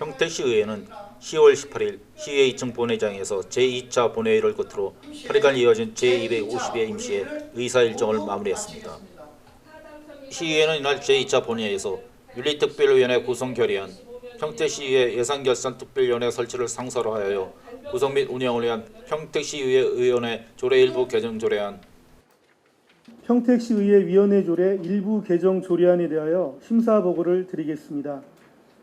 평택시 의회는 10월 18일 시의회 2층 본회장에서 제2차 본회의를 끝으로 8일간 이어진 제250회 임시회 의사 일정을 마무리했습니다. 시의회는 이날 제2차 본회의에서 윤리특별위원회 구성 결의안, 평택시의회 예산결산특별위원회 설치를 상설하여 구성 및 운영을 위한 평택시의회 의원회 조례 일부 개정 조례안, 평택시의회 위원회 조례 일부 개정 조례안에 대하여 심사 보고를 드리겠습니다.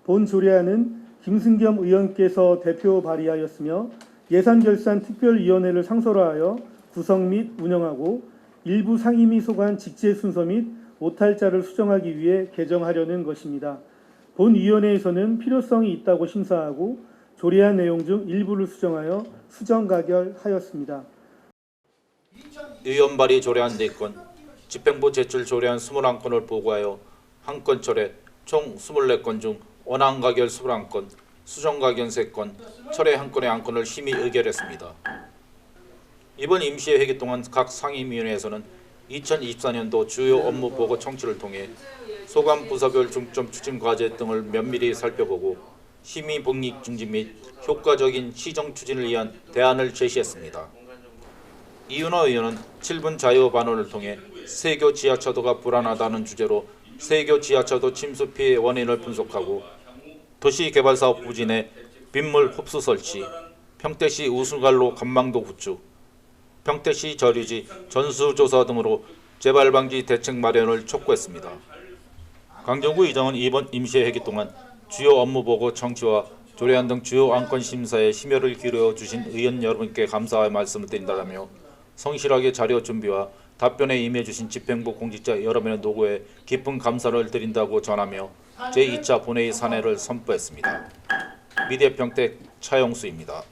본 조례안은 김승겸 의원께서 대표 발의하였으며 예산결산특별위원회를 상설화하여 구성 및 운영하고 일부 상임위 소관 직제 순서 및 오탈자를 수정하기 위해 개정하려는 것입니다. 본 위원회에서는 필요성이 있다고 심사하고 조례안 내용 중 일부를 수정하여 수정 가결하였습니다. 의원 발의 조례안 4건, 집행부 제출 조례안 21건을 보고하여 한 건 철회, 총 24건 중 원안 가결 21건, 수정 가결 3건, 철회 한 건의 안건을 심의 의결했습니다. 이번 임시회 회기 동안 각 상임위원회에서는 2024년도 주요 업무 보고 청취를 통해 소관 부서별 중점 추진 과제 등을 면밀히 살펴보고 심의 복리 증진 및 효과적인 시정 추진을 위한 대안을 제시했습니다. 이윤호 의원은 7분 자유 반론을 통해 세교 지하차도가 불안하다는 주제로 세교 지하차도 침수 피해 원인을 분석하고 도시개발사업 부진의 빗물 흡수 설치, 평택시 우수갈로 간망도 구축, 평택시 저류지 전수조사 등으로 재발 방지 대책 마련을 촉구했습니다. 강정구 의장은 이번 임시회 회기 동안 주요 업무 보고 청취와 조례안 등 주요 안건 심사에 심혈을 기울여 주신 의원 여러분께 감사의 말씀을 드린다라며 성실하게 자료 준비와 답변에 임해 주신 집행부 공직자 여러분의 노고에 깊은 감사를 드린다고 전하며 제2차 본회의 사내를 선포했습니다. 미디어 평택 차영수입니다.